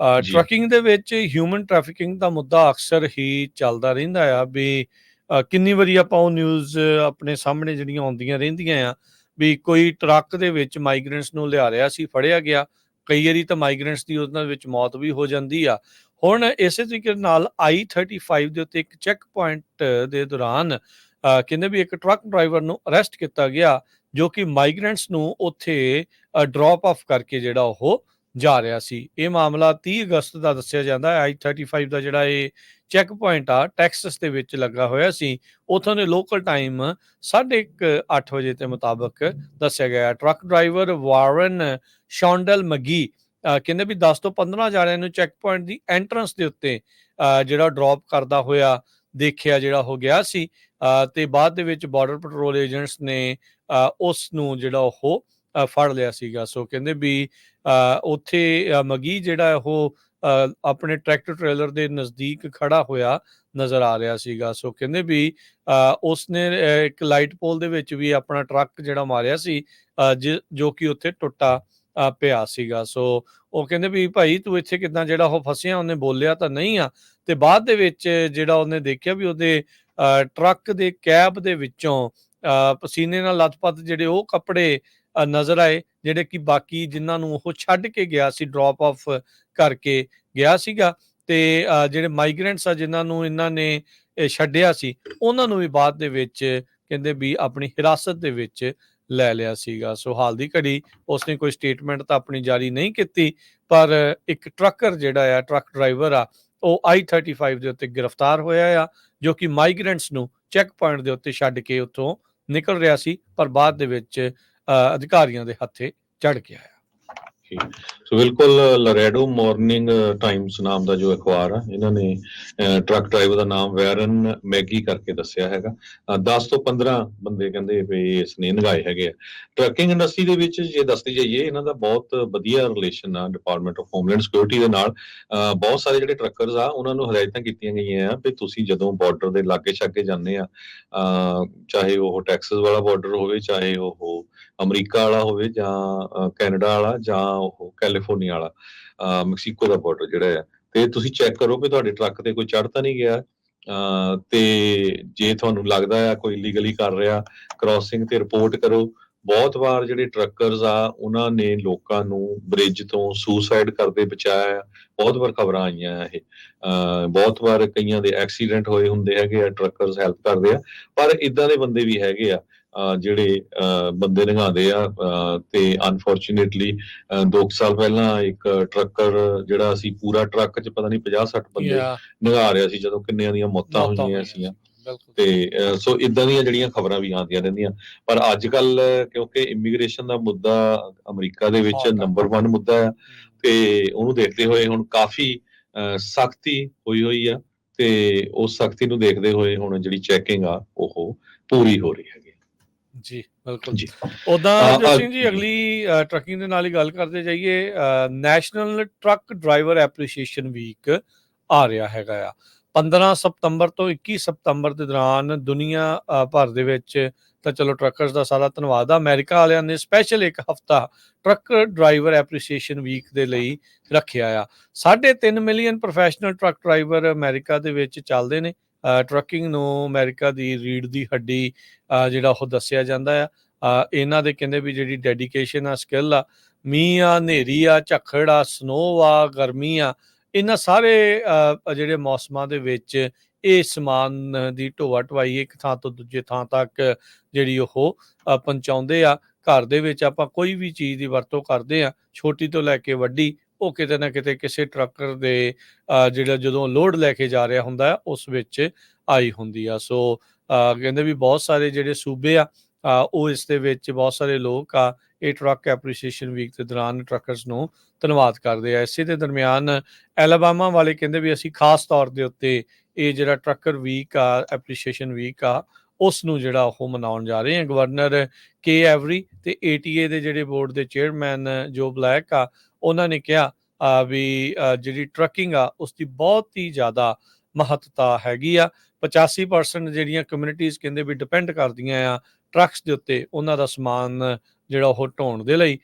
Trucking ਦੇ ਵਿੱਚ human trafficking ਦਾ ਮੁੱਦਾ ਅਕਸਰ ਹੀ ਚੱਲਦਾ ਰਹਿੰਦਾ ਆ ਵੀ ਕਿੰਨੀ ਵਾਰੀ ਆਪਾਂ ਉਹ ਨਿਊਜ਼ ਆਪਣੇ ਸਾਹਮਣੇ ਜਿਹੜੀਆਂ ਆਉਂਦੀਆਂ ਰਹਿੰਦੀਆਂ ਆ ਵੀ ਕੋਈ ਟਰੱਕ ਦੇ ਵਿੱਚ ਮਾਈਗ੍ਰੈਂਟਸ ਨੂੰ ਲਿਆ ਰਿਹਾ ਸੀ ਫੜਿਆ ਗਿਆ ਕਈ ਵਾਰੀ ਤਾਂ ਮਾਈਗ੍ਰੈਂਟਸ ਦੀ ਉਹਨਾਂ ਵਿੱਚ ਮੌਤ ਵੀ ਹੋ ਜਾਂਦੀ ਆ। ਹੁਣ ਇਸੇ ਤਰੀਕੇ ਨਾਲ I35 ਦੇ ਉੱਤੇ ਇੱਕ ਚੈੱਕ ਪੁਆਇੰਟ ਦੇ ਦੌਰਾਨ ਕਹਿੰਦੇ ਵੀ ਇੱਕ ਟਰੱਕ ਡਰਾਈਵਰ ਨੂੰ ਅਰੈਸਟ ਕੀਤਾ ਗਿਆ ਜੋ ਕਿ ਮਾਈਗ੍ਰੈਂਟਸ ਨੂੰ ਉੱਥੇ ਡ੍ਰੌਪ ਆਫ ਕਰਕੇ ਜਿਹੜਾ ਉਹ ਜਾ ਰਿਹਾ ਸੀ। ਇਹ ਮਾਮਲਾ 30 ਅਗਸਤ ਦਾ ਦੱਸਿਆ ਜਾਂਦਾ ਹੈ। I35 ਦਾ ਜਿਹੜਾ ਇਹ ਚੈੱਕ ਪੁਆਇੰਟ ਆ ਟੈਕਸਸ ਦੇ ਵਿੱਚ ਲੱਗਾ ਹੋਇਆ ਸੀ। ਉਥੋਂ ਦੇ ਲੋਕਲ ਟਾਈਮ 8:30 ਵਜੇ ਦੇ ਮੁਤਾਬਕ ਦੱਸਿਆ ਗਿਆ ਟਰੱਕ ਡਰਾਈਵਰ ਵਾਰਨ ਸ਼ੌਂਡਲ ਮਗੀ ਕਹਿੰਦੇ ਵੀ 10 ਤੋਂ 15 ਜਾਣਿਆਂ ਨੂੰ ਚੈੱਕ ਪੁਆਇੰਟ ਦੀ ਐਂਟਰੈਂਸ ਦੇ ਉੱਤੇ, ਅਹ ਜਿਹੜਾ ਡ੍ਰੌਪ ਕਰਦਾ ਹੋਇਆ ਦੇਖਿਆ ਜਿਹੜਾ ਹੋ ਗਿਆ ਸੀ। ਅਹ ਤੇ ਬਾਅਦ ਦੇ ਵਿੱਚ ਬਾਰਡਰ ਪੈਟਰੋਲ ਏਜੰਟਸ ਨੇ, ਅਹ ਉਸ ਨੂੰ ਜਿਹੜਾ ਉਹ ਫੜ ਲਿਆ ਸੀਗਾ। ਸੋ ਕਹਿੰਦੇ ਵੀ ਅਹ ਉੱਥੇ ਮਗੀ ਜਿਹੜਾ ਉਹ ਆਪਣੇ ਟਰੈਕਟਰ ਟ੍ਰੇਲਰ ਦੇ ਨਜ਼ਦੀਕ ਖੜਾ ਹੋਇਆ ਨਜ਼ਰ ਆ ਰਿਹਾ ਸੀਗਾ। ਸੋ ਕਹਿੰਦੇ ਵੀ ਅਹ ਉਸਨੇ ਇੱਕ ਲਾਈਟ ਪੋਲ ਦੇ ਵਿੱਚ ਵੀ ਆਪਣਾ ਟਰੱਕ ਜਿਹੜਾ ਮਾਰਿਆ ਸੀ ਜੋ ਕਿ ਉੱਥੇ ਟੁੱਟਾ ਪਿਆ ਸੀਗਾ। ਸੋ ਉਹ ਕਹਿੰਦੇ ਵੀ, ਭਾਈ, ਤੂੰ ਇੱਥੇ ਕਿਦਾਂ ਜਿਹੜਾ ਉਹ ਫਸਿਆ? ਉਹਨੇ ਬੋਲਿਆ ਤਾਂ ਨਹੀਂ ਆ। ਤੇ ਬਾਅਦ ਦੇ ਵਿੱਚ ਜਿਹੜਾ ਉਹਨੇ ਦੇਖਿਆ ਵੀ ਉਹਦੇ ਅਹ ਟਰੱਕ ਦੇ ਕੈਬ ਦੇ ਵਿੱਚੋਂ ਅਹ ਪਸੀਨੇ ਨਾਲ ਲੱਥਪੱਥ ਜਿਹੜੇ ਉਹ ਕੱਪੜੇ ਨਜ਼ਰ ਆਏ, ਜਿਹੜੇ ਕਿ ਬਾਕੀ ਜਿਨ੍ਹਾਂ ਨੂੰ ਉਹ ਛੱਡ ਕੇ ਗਿਆ ਸੀ ਡ੍ਰੌਪ ਆਫ ਕਰਕੇ ਗਿਆ ਸੀਗਾ ਤੇ ਜਿਹੜੇ ਮਾਈਗ੍ਰੈਂਟਸ ਆ, ਜਿਨ੍ਹਾਂ ਨੂੰ ਇਹਨਾਂ ਨੇ ਛੱਡਿਆ ਸੀ, ਉਹਨਾਂ ਨੂੰ ਵੀ ਬਾਅਦ ਦੇ ਵਿੱਚ ਕਹਿੰਦੇ ਵੀ ਆਪਣੀ ਹਿਰਾਸਤ ਦੇ ਵਿੱਚ ਲੈ ਲਿਆ ਸੀਗਾ। ਸੋ ਹਾਲ ਦੀ ਘੜੀ, ਉਸਨੇ ਕੋਈ ਸਟੇਟਮੈਂਟ ਤਾਂ ਆਪਣੀ ਜਾਰੀ ਨਹੀਂ ਕੀਤੀ, ਪਰ ਇੱਕ ਟਰੱਕਰ ਜਿਹੜਾ ਆ, ਟਰੱਕ ਡਰਾਈਵਰ ਆ, ਉਹ I35 ਦੇ ਉੱਤੇ ਗ੍ਰਿਫਤਾਰ ਹੋਇਆ ਆ, ਜੋ ਕਿ ਮਾਈਗ੍ਰੈਂਟਸ ਨੂੰ ਚੈੱਕ ਪੁਆਇੰਟ ਦੇ ਉੱਤੇ ਛੱਡ ਕੇ ਉੱਥੋਂ ਨਿਕਲ ਰਿਹਾ ਸੀ, ਪਰ ਬਾਅਦ ਦੇ ਵਿੱਚ ਅਧਿਕਾਰੀਆਂ ਦੇ ਹੱਥੇ ਚੜ ਗਿਆ ਆ ਸੋ ਬਿਲਕੁਲ ਲਰੈਡੋ ਮਾਰਨਿੰਗ ਟਾਈਮਸ ਨਾਮ ਦਾ ਜੋ ਅਖਬਾਰ ਆ, ਇਹਨਾਂ ਨੇ ਟਰੱਕ ਡਰਾਈਵਰ ਦਾ ਨਾਮ ਵੈਰਨ ਮੈਗੀ ਕਰਕੇ ਦੱਸਿਆ ਹੈਗਾ। 10 ਤੋਂ 15 ਬੰਦੇ ਕਹਿੰਦੇ ਵੀ ਇਸ ਨੇ ਨਗਾਏ ਹੈਗੇ ਆ। ਟਰੱਕਿੰਗ ਇੰਡਸਟਰੀ ਦੇ ਵਿੱਚ ਜੇ ਦੱਸਦੀ ਜਾਈਏ, ਇਹਨਾਂ ਦਾ ਬਹੁਤ ਵਧੀਆ ਰਿਲੇਸ਼ਨ ਆ ਡਿਪਾਰਟਮੈਂਟ ਆਫ ਹੋਮਲੈਂਡ ਸਿਕਿਉਰਿਟੀ ਦੇ ਨਾਲ। ਬਹੁਤ ਸਾਰੇ ਜਿਹੜੇ ਟਰੱਕਰਸ ਆ, ਉਹਨਾਂ ਨੂੰ ਹਦਾਇਤਾਂ ਕੀਤੀਆਂ ਗਈਆਂ ਆ ਵੀ ਤੁਸੀਂ ਜਦੋਂ ਬਾਰਡਰ ਦੇ ਲਾਗੇ ਛਾਗੇ ਜਾਂਦੇ ਆ ਚਾਹੇ ਉਹ ਟੈਕਸਸ ਵਾਲਾ ਬਾਰਡਰ ਹੋਵੇ, ਚਾਹੇ ਉਹ ਅਮਰੀਕਾ ਵਾਲਾ ਹੋਵੇ ਜਾਂ ਕੈਨੇਡਾ ਵਾਲਾ ਜਾਂ ਉਹ ਕੈਲੀਫੋਰਨੀਆ ਵਾਲਾ ਮੈਕਸੀਕੋ ਦਾ ਬਾਰਡਰ ਜਿਹੜਾ ਹੈ। ਤੇ ਤੁਸੀਂ ਚੈੱਕ ਕਰੋ ਕਿ ਤੁਹਾਡੇ ਟਰੱਕ ਤੇ ਕੋਈ ਚੜ੍ਹ ਤਾਂ ਨਹੀਂ ਗਿਆ। ਤੇ ਜੇ ਤੁਹਾਨੂੰ ਲੱਗਦਾ ਆ ਕੋਈ ਇਲੀਗਲੀ ਕਰ ਰਿਹਾ ਕ੍ਰਾਸਿੰਗ ਤੇ ਰਿਪੋਰਟ ਕਰੋ। ਬਹੁਤ ਵਾਰ ਜਿਹੜੇ ਟਰੱਕਰਸ ਆ ਉਹਨਾਂ ਨੇ ਲੋਕਾਂ ਨੂੰ ਬ੍ਰਿਜ ਤੋਂ ਸੁਸਾਈਡ ਕਰਦੇ ਬਚਾਇਆ। ਬਹੁਤ ਵਾਰ ਖਬਰਾਂ ਆਈਆਂ ਇਹ। ਅਹ, ਬਹੁਤ ਵਾਰ ਕਈਆਂ ਦੇ ਐਕਸੀਡੈਂਟ ਹੋਏ ਹੁੰਦੇ ਹੈਗੇ ਆ ਟਰੱਕਰਸ ਹੈਲਪ ਕਰਦੇ ਆ। ਪਰ ਇਦਾਂ ਦੇ ਬੰਦੇ ਵੀ ਹੈਗੇ ਆ। ਜਿਹੜੇ ਬੰਦੇ ਨਿਗਾਉਂਦੇ ਆ ਤੇ ਅਨਫੋਰਚੂਨੇਟਲੀ 2 ਸਾਲ ਪਹਿਲਾਂ ਇੱਕ ਟਰੱਕਰ ਜਿਹੜਾ ਸੀ ਪੂਰਾ ਟਰੱਕ 'ਚ ਪਤਾ ਨਹੀਂ 50 60 ਬੰਦੇ ਯਾ ਨਿਗਾਹ ਰਿਹਾ ਸੀ ਜਦੋਂ ਕਿੰਨਿਆਂ ਦੀਆਂ ਮੌਤਾਂ ਹੋਈਆਂ ਸੀਆਂ ਤੇ ਸੋ ਇਦਾਂ ਦੀਆਂ ਜਿਹੜੀਆਂ ਖਬਰਾਂ ਵੀ ਆਉਂਦੀਆਂ ਰਹਿੰਦੀਆਂ। ਪਰ ਅੱਜ ਕੱਲ ਕਿਉਂਕਿ ਇਮੀਗ੍ਰੇਸ਼ਨ ਦਾ ਮੁੱਦਾ ਅਮਰੀਕਾ ਦੇ ਵਿੱਚ। ਨੰਬਰ 1 ਮੁੱਦਾ ਹੈ। ਤੇ ਉਹਨੂੰ ਦੇਖਦੇ ਹੋਏ ਹੁਣ ਕਾਫੀ ਸਖਤੀ ਹੋਈ ਹੋਈ ਆ ਤੇ ਉਸ ਸਖਤੀ ਨੂੰ ਦੇਖਦੇ ਹੋਏ ਹੁਣ ਜਿਹੜੀ ਚੈਕਿੰਗ ਆ ਉਹ ਪੂਰੀ ਹੋ ਰਹੀ ਹੈਗੀ। ਜੀ ਬਿਲਕੁਲ। ਜੀ। ਉਦਾਂ ਸਿੰਘ ਜੀ ਅਗਲੀ ਟਰੱਕਿੰਗ ਦੇ ਨਾਲ ਹੀ ਗੱਲ ਕਰਦੇ ਜਾਈਏ national truck driver appreciation week ਆ ਰਿਹਾ ਹੈਗਾ ਆ। 15 ਸਤੰਬਰ ਤੋਂ 21 ਸਤੰਬਰ ਦੇ ਦੌਰਾਨ ਦੁਨੀਆ ਭਰ ਦੇ ਵਿੱਚ ਤਾਂ ਚਲੋ ਟਰੱਕਰਸ ਦਾ ਸਾਰਾ ਧੰਨਵਾਦ ਆ। ਅਮਰੀਕਾ ਵਾਲਿਆਂ ਨੇ ਸਪੈਸ਼ਲ ਇੱਕ ਹਫਤਾ ਟਰੱਕ ਡਰਾਈਵਰ ਐਪਰੀਸ਼ੀਏਸ਼ਨ ਵੀਕ ਦੇ ਲਈ ਰੱਖਿਆ ਆ। 3.5 million professional truck driver America ਦੇ ਵਿੱਚ ਚੱਲਦੇ ਨੇ। ਟਰੱਕਿੰਗ ਨੂੰ ਅਮਰੀਕਾ ਦੀ ਰੀੜ ਦੀ ਹੱਡੀ ਜਿਹੜਾ ਉਹ ਦੱਸਿਆ ਜਾਂਦਾ ਆ ਇਹਨਾਂ ਦੇ ਕਹਿੰਦੇ ਵੀ ਜਿਹੜੀ ਡੈਡੀਕੇਸ਼ਨ ਆ, ਸਕਿੱਲ ਆ, ਮੀਂਹ ਆ, ਹਨੇਰੀ ਆ, ਝੱਖੜ ਆ ਸਨੋ ਆ, ਗਰਮੀ ਆ, ਇਹਨਾਂ ਸਾਰੇ ਜਿਹੜੇ ਮੌਸਮਾਂ ਦੇ ਵਿੱਚ ਇਹ ਸਮਾਨ ਦੀ ਢੋਆ ਢਵਾਈ ਇੱਕ ਥਾਂ ਤੋਂ ਦੂਜੇ ਥਾਂ ਤੱਕ ਜਿਹੜੀ ਉਹ ਪਹੁੰਚਾਉਂਦੇ ਆ। ਘਰ ਦੇ ਵਿੱਚ ਆਪਾਂ ਕੋਈ ਵੀ ਚੀਜ਼ ਦੀ ਵਰਤੋਂ ਕਰਦੇ ਆ, ਛੋਟੀ ਤੋਂ ਲੈ ਕੇ ਵੱਡੀ ਉਹ ਕਿਤੇ ਨਾ ਕਿਤੇ ਕਿਸੇ ਟਰੱਕਰ ਦੇ ਅ, ਜਿਹੜਾ ਜਦੋਂ ਲੋਡ ਲੈ ਕੇ ਜਾ ਰਿਹਾ ਹੁੰਦਾ ਉਸ ਵਿੱਚ ਆਈ ਹੁੰਦੀ ਆ। ਸੋ ਕਹਿੰਦੇ ਵੀ ਬਹੁਤ ਸਾਰੇ ਜਿਹੜੇ ਸੂਬੇ ਆ ਉਹ ਇਸ ਦੇ ਵਿੱਚ ਬਹੁਤ ਸਾਰੇ ਲੋਕ ਆ ਇਹ ਟਰੱਕ ਐਪਰੀਸ਼ੀਏਸ਼ਨ ਵੀਕ ਦੇ ਦੌਰਾਨ ਟਰੱਕਰਸ ਨੂੰ ਧੰਨਵਾਦ ਕਰਦੇ ਆ। ਇਸੇ ਦੇ ਦਰਮਿਆਨ ਐਲਬਾਮਾ ਵਾਲੇ ਕਹਿੰਦੇ ਵੀ ਅਸੀਂ ਖਾਸ ਤੌਰ ਦੇ ਉੱਤੇ ਇਹ ਜਿਹੜਾ ਟਰੱਕਰ ਵੀਕ ਆ ਐਪਰੀਸ਼ੀਏਸ਼ਨ ਵੀਕ ਆ ਉਸ ਨੂੰ ਜਿਹੜਾ ਉਹ ਮਨਾਉਣ ਜਾ ਰਹੇ ਆ ਗਵਰਨਰ ਕੇ ਐਵਰੀ ਤੇ ਏਟੀਏ ਦੇ ਜਿਹੜੇ ਬੋਰਡ ਦੇ ਚੇਅਰਮੈਨ ਜੋ ਬਲੈਕ ਆ ਉਹਨਾਂ ਨੇ ਕਿਹਾ ਵੀ ਜਿਹੜੀ ਟਰੱਕਿੰਗ ਆ ਉਸ ਦੀ ਬਹੁਤ ਹੀ ਜ਼ਿਆਦਾ ਮਹੱਤਤਾ ਹੈਗੀ ਆ। 85% ਜਿਹੜੀਆਂ ਕਮਿਊਨਿਟੀਆਂ ਕਹਿੰਦੇ ਵੀ ਡਿਪੈਂਡ ਕਰਦੀਆਂ ਆ ਟਰੱਕਸ ਦੇ ਉੱਤੇ, ਉਹਨਾਂ ਦਾ ਸਮਾਨ ਜਿਹੜਾ ਉਹ ਢੋਣ ਦੇ ਲਈ।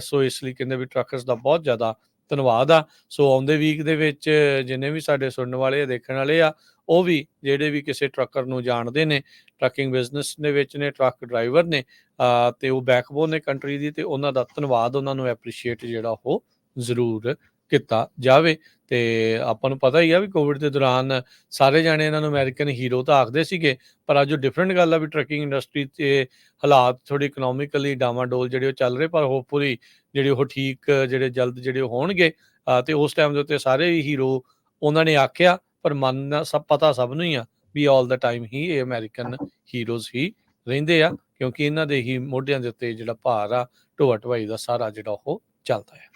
ਸੋ ਇਸ ਲਈ ਕਹਿੰਦੇ ਵੀ ਟਰੱਕਰਸ ਦਾ ਬਹੁਤ ਜ਼ਿਆਦਾ ਧੰਨਵਾਦ ਆ। ਸੋ ਆਉਂਦੇ ਵੀਕ ਦੇ ਵਿੱਚ ਜਿੰਨੇ ਵੀ ਸਾਡੇ ਸੁਣਨ ਵਾਲੇ ਆ, ਦੇਖਣ ਵਾਲੇ ਆ, ਉਹ ਵੀ ਜਿਹੜੇ ਵੀ ਕਿਸੇ ਟਰੱਕਰ ਨੂੰ ਜਾਣਦੇ ਨੇ ਟਰੱਕਿੰਗ ਬਿਜ਼ਨਸ ਦੇ ਵਿੱਚ ਨੇ ਟਰੱਕ ਡਰਾਈਵਰ ਨੇ, ਅਹ, ਤੇ ਉਹ ਬੈਕਬੋਨ ਨੇ ਕੰਟਰੀ ਦੀ, ਤੇ ਉਹਨਾਂ ਦਾ ਧੰਨਵਾਦ ਉਹਨਾਂ ਨੂੰ ਐਪਰੀਸ਼ੀਏਟ ਜਿਹੜਾ ਉਹ ਜ਼ਰੂਰ ਕੀਤਾ ਜਾਵੇ। ਤੇ ਆਪਾਂ ਨੂੰ ਪਤਾ ਹੀ ਆ ਵੀ ਕੋਵਿਡ ਦੇ ਦੌਰਾਨ ਸਾਰੇ ਜਾਣੇ ਇਹਨਾਂ ਨੂੰ ਅਮਰੀਕਨ ਹੀਰੋ ਤਾਂ ਆਖਦੇ ਸੀਗੇ, ਪਰ ਅੱਜ ਉਹ ਡਿਫਰੈਂਟ ਗੱਲ ਆ ਵੀ ਟਰੱਕਿੰਗ ਇੰਡਸਟਰੀ ਤੇ ਹਾਲਾਤ ਥੋੜੀ ਇਕਨੋਮਿਕਲੀ ਡਾਵਾਡੋਲ ਜਿਹੜੇ ਉਹ ਚੱਲ ਰਹੇ, ਪਰ ਹੋਪਫੁਲੀ ਜਿਹੜੇ ਉਹ ਠੀਕ, ਜਿਹੜੇ ਜਲਦ ਜਿਹੜੇ ਉਹ ਹੋਣਗੇ, ਅਹ ਤੇ ਉਸ ਟਾਈਮ ਦੇ ਉੱਤੇ ਸਾਰੇ ਹੀ ਹੀਰੋ ਉਹਨਾਂ ਨੇ ਆਖਿਆ, ਪਰ ਮੰਨਣਾ ਸਭ ਪਤਾ ਸਭ ਨੂੰ ਹੀ ਆ ਵੀ ਆਲ ਦਾ ਟਾਈਮ ਹੀ ਇਹ ਅਮਰੀਕਨ ਹੀਰੋਜ਼ ਹੀ ਰਹਿੰਦੇ ਆ, ਕਿਉਂਕਿ ਇਹਨਾਂ ਦੇ ਹੀ ਮੋਢਿਆਂ ਦੇ ਉੱਤੇ ਜਿਹੜਾ ਭਾਰ ਆ, ਢੋਆ ਢਵਾਈ ਦਾ ਸਾਰਾ ਜਿਹੜਾ ਉਹ ਚੱਲਦਾ ਹੈ